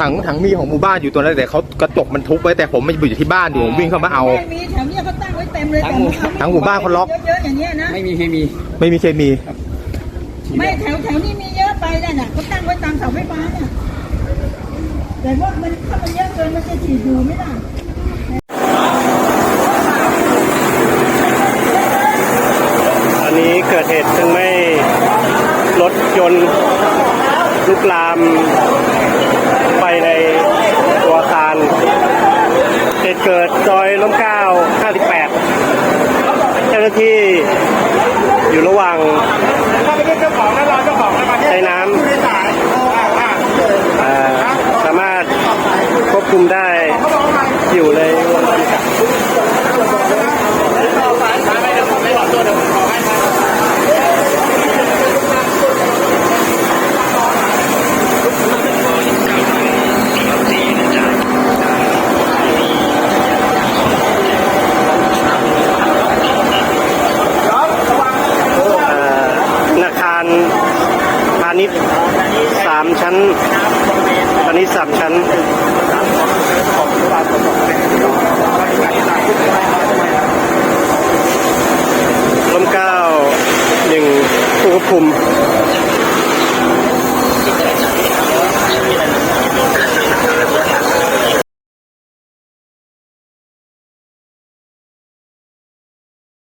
ถังถังมีของหมู่บ้านอยู่ตัวนั้นแต่เขากระจกมันทุบไว้แต่ผมไม่อยู่ที่บ้านอยู่ผมวิ่งเข้ามาเอา ไม่มีแถวเนี้ยเขาตั้งไว้เต็มเลยแต่มันเอทั้งหมู่บ้านเขาล็อก เยอะๆอย่างเงี้ยนะ ไม่มีเคมีไม่มีเคมี ไม่แถวแถวนี้มีเยอะไปนั่นน่ะเขาตั้งไว้ตามเสาไฟฟ้าเนี่ยแต่ว่ามันถ้ามันเยอะเกินมันจะฉีดอยู่ไม่ได้อันนี้เกิดเหตุเพลิงไหม้รถยนต์ ลุกลามไปในตัวอาคารเหตุเกิดซอยล้มเก้า58 เจ้าหน้าที่อยู่ระหว่างใช้น้ำสามารถควบคุมได้อยู่ในวงจำกัด เอ่ออาคารพาณิชย์ สามชั้น อันนี้สามชั้นลมเก้าหนึ่งผู้ควบคุม